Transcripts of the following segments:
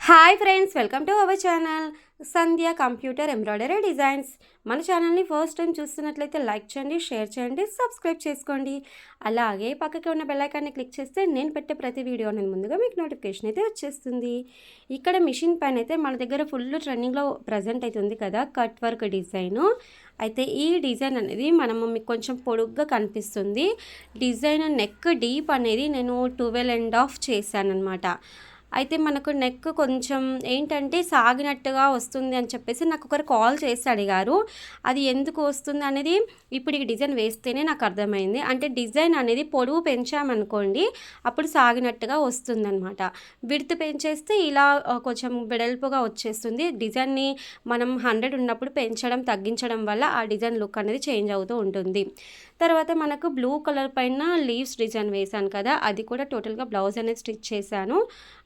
Hi friends welcome to our channel Sandhya computer embroidery designs మన ఛానల్ని first time చూస్తున్నట్లయితే like చేయండి share చేయండి సబ్స్క్రైబ్ చేసుకోండి. అలాగే పక్కకి ఉన్న బెల్లైకాన్ని క్లిక్ చేస్తే నేను పెట్టే ప్రతి వీడియో నేను ముందుగా మీకు నోటిఫికేషన్ అయితే వచ్చేస్తుంది. ఇక్కడ మిషన్ పైన అయితే మన దగ్గర ఫుల్ ట్రెండింగ్లో ప్రజెంట్ అయితే ఉంది కదా కట్ వర్క్ డిజైను అయితే ఈ డిజైన్ అనేది మనము మీకు కొంచెం పొడుగ్గా కనిపిస్తుంది. డిజైన్ నెక్ డీప్ అనేది నేను ట్వెల్వ్ అండ్ ఆఫ్ చేశాను అనమాట అయితే మనకు నెక్ కొంచెం ఏంటంటే సాగినట్టుగా వస్తుంది అని చెప్పేసి నాకు ఒకరు కాల్ చేసి అడిగారు. అది ఎందుకు వస్తుంది అనేది ఇప్పుడు ఈ డిజైన్ వేస్తేనే నాకు అర్థమైంది. అంటే డిజైన్ అనేది పొడవు పెంచామనుకోండి అప్పుడు సాగినట్టుగా వస్తుంది అనమాట విడుతు పెంచేస్తే ఇలా కొంచెం వెడల్పుగా వచ్చేస్తుంది. డిజైన్ని మనం హండ్రెడ్ ఉన్నప్పుడు పెంచడం తగ్గించడం వల్ల ఆ డిజైన్ లుక్ అనేది చేంజ్ అవుతూ ఉంటుంది. తర్వాత మనకు బ్లూ కలర్ పైన లీవ్స్ డిజైన్ వేశాను కదా అది కూడా టోటల్గా బ్లౌజ్ అనేది స్టిచ్ చేశాను.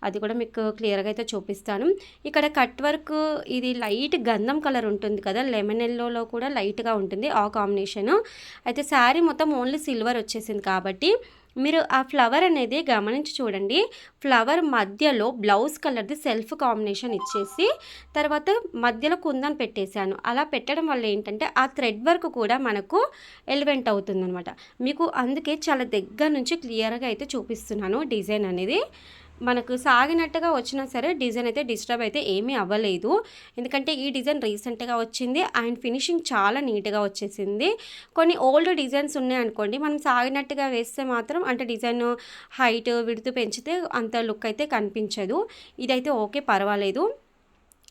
అది కూడా మీకు క్లియర్గా అయితే చూపిస్తాను. ఇక్కడ కట్ వర్క్ ఇది లైట్ గంధం కలర్ ఉంటుంది కదా లెమన్ ఎల్లోలో కూడా లైట్గా ఉంటుంది ఆ కాంబినేషన్. అయితే శారీ మొత్తం ఓన్లీ సిల్వర్ వచ్చేసింది కాబట్టి మీరు ఆ ఫ్లవర్ అనేది గమనించి చూడండి. ఫ్లవర్ మధ్యలో బ్లౌజ్ కలర్ది సెల్ఫ్ కాంబినేషన్ ఇచ్చేసి తర్వాత మధ్యలో కుందన్ పెట్టేశాను. అలా పెట్టడం వల్ల ఏంటంటే ఆ థ్రెడ్ వర్క్ కూడా మనకు ఎలివెంట్ అవుతుందనమాట మీకు అందుకే చాలా దగ్గర నుంచి క్లియర్గా అయితే చూపిస్తున్నాను డిజైన్ అనేది. మనకు సాగినట్టుగా వచ్చినా సరే డిజైన్ అయితే డిస్టర్బ్ అయితే ఏమీ అవ్వలేదు. ఎందుకంటే ఈ డిజైన్ రీసెంట్గా వచ్చింది. అండ్ ఫినిషింగ్ చాలా నీట్గా వచ్చేసింది. కొన్ని ఓల్డ్ డిజైన్స్ ఉన్నాయి అనుకోండి. మనం సాగినట్టుగా వేస్తే మాత్రం అంటే డిజైన్ హైట్ విడుతు పెంచితే అంత లుక్ అయితే కనిపించదు. ఇదైతే ఓకే పర్వాలేదు.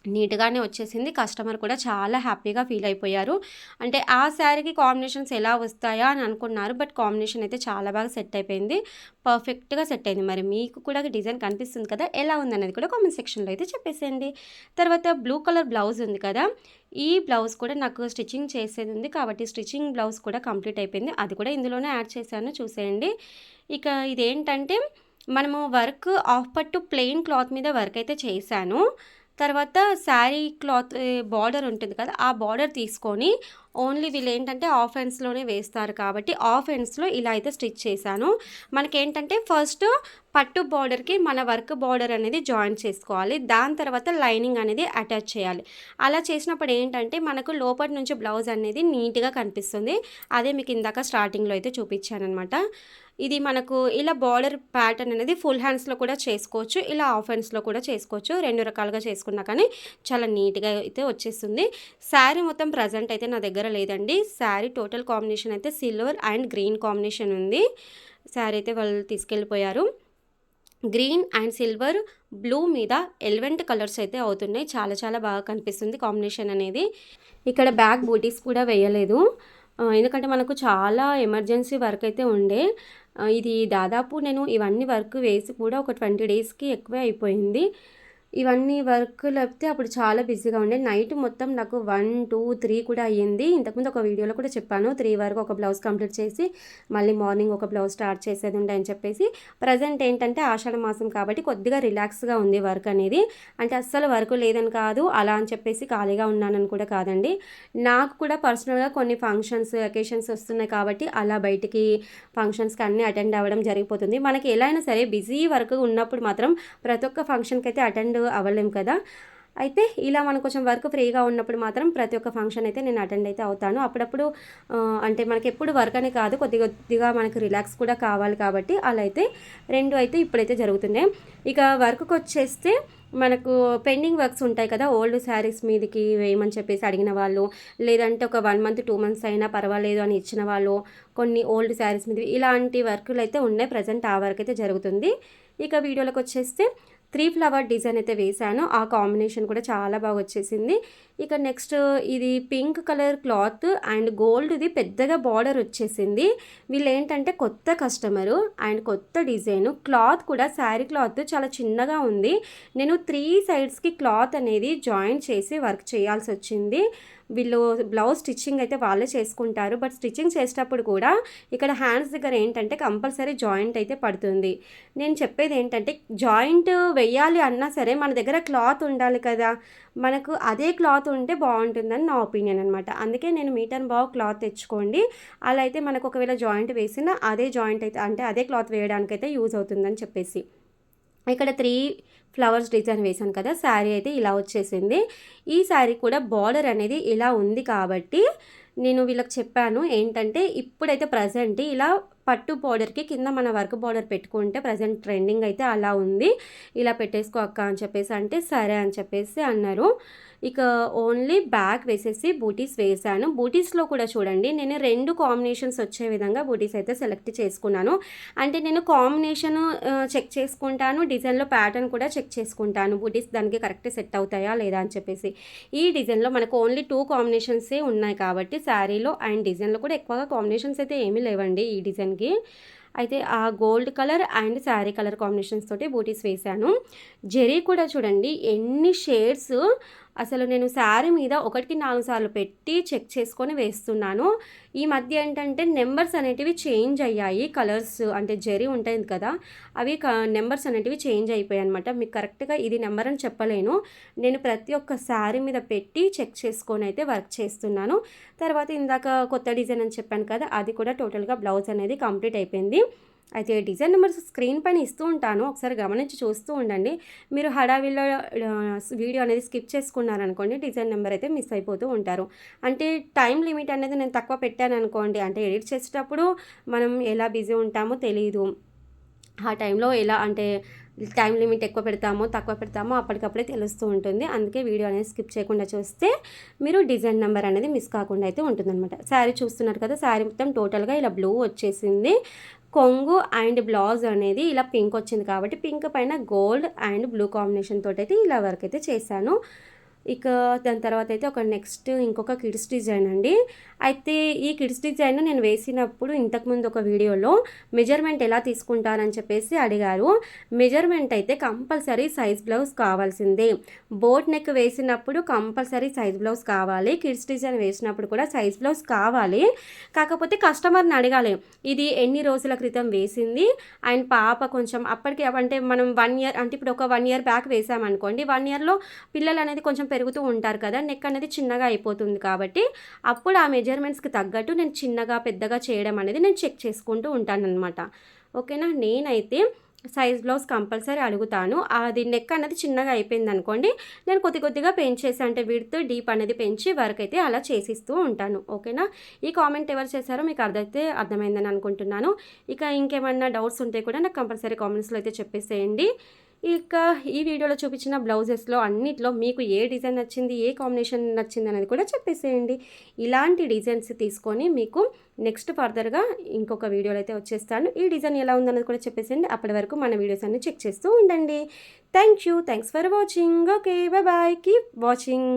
నీట్గానే వచ్చేసింది. కస్టమర్ కూడా చాలా హ్యాపీగా ఫీల్ అయిపోయారు. అంటే ఆ శారీకి కాంబినేషన్స్ ఎలా వస్తాయా అని అనుకున్నారు. బట్ కాంబినేషన్ అయితే చాలా బాగా సెట్ అయిపోయింది. పర్ఫెక్ట్గా సెట్ అయింది. మరి మీకు కూడా డిజైన్ కనిపిస్తుంది కదా ఎలా ఉందనేది కూడా కామెంట్ సెక్షన్లో అయితే చెప్పేసేయండి. తర్వాత బ్లూ కలర్ బ్లౌజ్ ఉంది కదా ఈ బ్లౌజ్ కూడా నాకు స్టిచ్చింగ్ చేసేది ఉంది కాబట్టి స్టిచ్చింగ్ బ్లౌజ్ కూడా కంప్లీట్ అయిపోయింది. అది కూడా ఇందులోనే యాడ్ చేశాను. చూసేయండి. ఇక ఇదేంటంటే మనము వర్క్ ఆఫ్ పట్టు ప్లెయిన్ క్లాత్ మీద వర్క్ అయితే చేశాను. తర్వాత శారీ క్లాత్ బార్డర్ ఉంటుంది కదా ఆ బార్డర్ తీసుకొని ఓన్లీ వీళ్ళు ఏంటంటే ఆఫ్ హ్యాండ్స్లోనే వేస్తారు కాబట్టి ఆఫ్ హ్యాండ్స్లో ఇలా అయితే స్టిచ్ చేశాను. మనకేంటంటే ఫస్ట్ పట్టు బార్డర్కి మన వర్క్ బార్డర్ అనేది జాయిన్ చేసుకోవాలి. దాని తర్వాత లైనింగ్ అనేది అటాచ్ చేయాలి. అలా చేసినప్పుడు ఏంటంటే మనకు లోపటి నుంచి బ్లౌజ్ అనేది నీట్గా కనిపిస్తుంది. అదే మీకు ఇందాక స్టార్టింగ్లో అయితే చూపించాను అనమాట ఇది మనకు ఇలా బార్డర్ ప్యాటర్న్ అనేది ఫుల్ హ్యాండ్స్లో కూడా చేసుకోవచ్చు ఇలా ఆఫ్ హ్యాండ్స్లో కూడా చేసుకోవచ్చు. రెండు రకాలుగా చేసుకున్నా కానీ చాలా నీట్గా అయితే వచ్చేస్తుంది. శారీ మొత్తం ప్రజెంట్ అయితే నా దగ్గర లేదండి. శారీ టోటల్ కాంబినేషన్ అయితే సిల్వర్ అండ్ గ్రీన్ కాంబినేషన్ ఉంది. శారీ అయితే వాళ్ళు తీసుకెళ్ళిపోయారు. గ్రీన్ అండ్ సిల్వర్ బ్లూ మీద ఎలివెంట్ కలర్స్ అయితే అవుతున్నాయి. చాలా చాలా బాగా కనిపిస్తుంది కాంబినేషన్ అనేది. ఇక్కడ బ్యాక్ బూటీస్ కూడా వేయలేదు. ఎందుకంటే మనకు చాలా ఎమర్జెన్సీ వర్క్ అయితే ఉండే. ఇది దాదాపు నేను ఇవన్నీ వర్క్ వేసి కూడా ఒక ట్వంటీ డేస్కి ఎక్కువే అయిపోయింది. ఇవన్నీ వర్క్ లేకపోతే అప్పుడు చాలా బిజీగా ఉండే నైట్ మొత్తం నాకు వన్ టూ త్రీ కూడా అయ్యింది. ఇంతకుముందు ఒక వీడియోలో కూడా చెప్పాను. త్రీ వరకు ఒక బ్లౌజ్ కంప్లీట్ చేసి మళ్ళీ మార్నింగ్ ఒక బ్లౌజ్ స్టార్ట్ చేసేది ఉండే అని చెప్పేసి. ప్రజెంట్ ఏంటంటే ఆషాఢ మాసం కాబట్టి కొద్దిగా రిలాక్స్గా ఉంది వర్క్ అనేది. అంటే అస్సలు వర్క్ లేదని కాదు అలా అని చెప్పేసి ఖాళీగా ఉన్నానని కూడా కాదండి. నాకు కూడా పర్సనల్గా కొన్ని ఫంక్షన్స్ అకేషన్స్ వస్తున్నాయి కాబట్టి అలా బయటికి ఫంక్షన్స్కి అన్నీ అటెండ్ అవ్వడం జరిగిపోతుంది. మనకి ఎలా అయినా సరే బిజీ వర్క్ ఉన్నప్పుడు మాత్రం ప్రతి ఒక్క ఫంక్షన్కి అయితే అటెండ్ అవ్వలేం కదా. అయితే ఇలా మనకు కొంచెం వర్క్ ఫ్రీగా ఉన్నప్పుడు మాత్రం ప్రతి ఒక్క ఫంక్షన్ అయితే నేను అటెండ్ అయితే అవుతాను. అప్పుడప్పుడు అంటే మనకి ఎప్పుడు వర్క్ అని కాదు కొద్ది కొద్దిగా మనకు రిలాక్స్ కూడా కావాలి కాబట్టి అలా అయితే రెండు అయితే ఇప్పుడైతే జరుగుతున్నాయి. ఇక వర్క్కి వచ్చేస్తే మనకు పెండింగ్ వర్క్స్ ఉంటాయి కదా ఓల్డ్ శారీస్ మీదకి వేయమని చెప్పేసి అడిగిన వాళ్ళు లేదంటే ఒక వన్ మంత్ టూ మంత్స్ అయినా పర్వాలేదు అని ఇచ్చిన వాళ్ళు కొన్ని ఓల్డ్ శారీస్ మీద ఇలాంటి వర్కులు అయితే ఉన్నాయి ప్రజెంట్ ఆ వర్క్ అయితే జరుగుతుంది. ఇక వీడియోలోకి వచ్చేస్తే త్రీ ఫ్లవర్ డిజైన్ అయితే వేశాను. ఆ కాంబినేషన్ కూడా చాలా బాగా వచ్చేసింది. ఇక నెక్స్ట్ ఇది పింక్ కలర్ క్లాత్ అండ్ గోల్డ్ది పెద్దగా బార్డర్ వచ్చేసింది. వీళ్ళు ఏంటంటే కొత్త కస్టమరు అండ్ కొత్త డిజైన్. క్లాత్ కూడా శారీ క్లాత్ చాలా చిన్నగా ఉంది. నేను త్రీ సైడ్స్కి క్లాత్ అనేది జాయిన్ చేసి వర్క్ చేయాల్సి వచ్చింది. వీళ్ళు బ్లౌజ్ స్టిచ్చింగ్ అయితే వాళ్ళే చేసుకుంటారు. బట్ స్టిచ్చింగ్ చేసేటప్పుడు కూడా ఇక్కడ హ్యాండ్స్ దగ్గర ఏంటంటే కంపల్సరీ జాయింట్ అయితే పడుతుంది. నేను చెప్పేది ఏంటంటే జాయింట్ వెయ్యాలి అన్నా సరే మన దగ్గర క్లాత్ ఉండాలి కదా. మనకు అదే క్లాత్ ఉంటే బాగుంటుందని నా ఒపీనియన్ అనమాట అందుకే నేను మీటర్ బాగు క్లాత్ తెచ్చుకోండి. అలా అయితే మనకు ఒకవేళ జాయింట్ వేసినా అదే జాయింట్ అయితే అంటే అదే క్లాత్ వేయడానికైతే యూజ్ అవుతుందని చెప్పేసి. ఇక్కడ త్రీ ఫ్లవర్స్ డిజైన్ వేశాను కదా శారీ అయితే ఇలా వచ్చేసింది. ఈ శారీ కూడా బార్డర్ అనేది ఇలా ఉంది కాబట్టి నేను వీళ్ళకి చెప్పాను ఏంటంటే ఇప్పుడైతే ప్రజెంట్ ఇలా పట్టు బార్డర్కి కింద మన వర్క్ బార్డర్ పెట్టుకుంటే ప్రజెంట్ ట్రెండింగ్ అయితే అలా ఉంది. ఇలా పెట్టేసుకో అక్క అని చెప్పేసి అంటే సరే అని చెప్పేసి అన్నారు. ఇక ఓన్లీ బ్యాక్ వేసేసి బూటీస్ వేసాను. బూటీస్లో కూడా చూడండి నేను రెండు కాంబినేషన్స్ వచ్చే విధంగా బూటీస్ అయితే సెలెక్ట్ చేసుకున్నాను. అంటే నేను కాంబినేషన్ చెక్ చేసుకుంటాను డిజైన్లో ప్యాటర్న్ కూడా చెక్ చేసుకుంటాను. బూటీస్ దానికి కరెక్ట్ సెట్ అవుతాయా లేదా అని చెప్పేసి. ఈ డిజైన్లో మనకు ఓన్లీ టూ కాంబినేషన్సే ఉన్నాయి కాబట్టి శారీలో అండ్ డిజైన్లో కూడా ఎక్కువగా కాంబినేషన్స్ అయితే ఏమీ లేవండి ఈ డిజైన్కి. అయితే ఆ gold colour and sari colour combinations తోటి బూటీస్ వేశాను జెరీ కూడా చూడండి ఎన్ని షేడ్స్ అసలు నేను శారీ మీద ఒకటికి నాలుగు సార్లు పెట్టి చెక్ చేసుకొని వేస్తున్నాను. ఈ మధ్య ఏంటంటే నెంబర్స్ అనేటివి చేంజ్ అయ్యాయి. కలర్స్ అంటే జెరీ ఉంటుంది కదా అవి నెంబర్స్ అనేటివి చేంజ్ అయిపోయాయి అనమాట మీకు కరెక్ట్గా ఇది నెంబర్ అని చెప్పలేను. నేను ప్రతి ఒక్క శారీ మీద పెట్టి చెక్ చేసుకొని అయితే వర్క్ చేస్తున్నాను. తర్వాత ఇందాక కొత్త డిజైన్ అని చెప్పాను కదా అది కూడా టోటల్గా బ్లౌజ్ అనేది కంప్లీట్ అయిపోయింది. అయితే డిజైన్ నెంబర్స్ స్క్రీన్ పైన ఇస్తూ ఉంటాను. ఒకసారి గమనించి చూస్తూ ఉండండి. మీరు హడావిల్లో వీడియో అనేది స్కిప్ చేసుకున్నారనుకోండి డిజైన్ నెంబర్ అయితే మిస్ అయిపోతూ ఉంటారు. అంటే టైం లిమిట్ అనేది నేను తక్కువ పెట్టాను అనుకోండి అంటే ఎడిట్ చేసేటప్పుడు మనం ఎలా బిజీ ఉంటామో తెలియదు ఆ టైంలో ఎలా అంటే టైం లిమిట్ ఎక్కువ పెడతామో తక్కువ పెడతామో అప్పటికప్పుడే తెలుస్తూ ఉంటుంది. అందుకే వీడియో అనేది స్కిప్ చేయకుండా చూస్తే మీరు డిజైన్ నెంబర్ అనేది మిస్ కాకుండా అయితే ఉంటుందన్నమాట. శారీ చూస్తున్నారు కదా శారీ మొత్తం టోటల్గా ఇలా బ్లూ వచ్చేసింది. కొంగు అండ్ బ్లౌజ్ అనేది ఇలా పింక్ వచ్చింది కాబట్టి పింక్ పైన గోల్డ్ అండ్ బ్లూ కాంబినేషన్ తోటి అయితే ఇలా వర్క్ అయితే చేశాను. ఇక దాని తర్వాత అయితే ఒక నెక్స్ట్ ఇంకొక కిడ్స్ డిజైన్ అండి. అయితే ఈ కిడ్స్ డిజైన్ నేను వేసినప్పుడు ఇంతకుముందు ఒక వీడియోలో మెజర్మెంట్ ఎలా తీసుకుంటారని చెప్పేసి అడిగారు. మెజర్మెంట్ అయితే కంపల్సరీ సైజ్ బ్లౌజ్ కావాల్సిందే. బోట్ నెక్ వేసినప్పుడు కంపల్సరీ సైజ్ బ్లౌజ్ కావాలి. కిడ్స్ డిజైన్ వేసినప్పుడు కూడా సైజ్ బ్లౌజ్ కావాలి. కాకపోతే కస్టమర్ని అడగాలి ఇది ఎన్ని రోజుల క్రితం వేసింది? అండ్ పాప కొంచెం అప్పటికి అంటే మనం వన్ ఇయర్ అంటే ఇప్పుడు ఒక వన్ ఇయర్ బ్యాక్ వేసామనుకోండి వన్ ఇయర్లో పిల్లలు అనేది కొంచెం పెరుగుతూ ఉంటారు కదా నెక్ అనేది చిన్నగా అయిపోతుంది కాబట్టి అప్పుడు ఆ మెజర్మెంట్స్కి తగ్గట్టు నేను చిన్నగా పెద్దగా చేయడం అనేది నేను చెక్ చేసుకుంటూ ఉంటానన్నమాట. ఓకేనా? నేనైతే సైజ్ బ్లౌజ్ కంపల్సరీ అడుగుతాను. అది నెక్ అనేది చిన్నగా అయిపోయింది అనుకోండి నేను కొద్ది కొద్దిగా పెంచేసి అంటే విడ్త్ డీప్ అనేది పెంచి వర్క్ అయితే అలా చేసిస్తూ ఉంటాను. ఓకేనా? ఈ కామెంట్ ఎవరు చేశారో మీకు అర్థమైతే అర్థమైందని అనుకుంటున్నాను. ఇక ఇంకేమన్నా డౌట్స్ ఉంటే కూడా నాకు కంపల్సరీ కామెంట్స్లో అయితే చెప్పేసేయండి. ఇక ఈ వీడియోలో చూపించిన బ్లౌజెస్లో అన్నిట్లో మీకు ఏ డిజైన్ నచ్చింది ఏ కాంబినేషన్ నచ్చింది అనేది కూడా చెప్పేసేయండి. ఇలాంటి డిజైన్స్ తీసుకొని మీకు నెక్స్ట్ ఫర్దర్గా ఇంకొక వీడియోలో అయితే వచ్చేస్తాను. ఈ డిజైన్ ఎలా ఉందన్నది కూడా చెప్పేసేయండి. అప్పటి వరకు మన వీడియోస్ అన్ని చెక్ చేస్తూ ఉండండి. Thank you. Thanks for watching. Okay. Bye bye keep watching.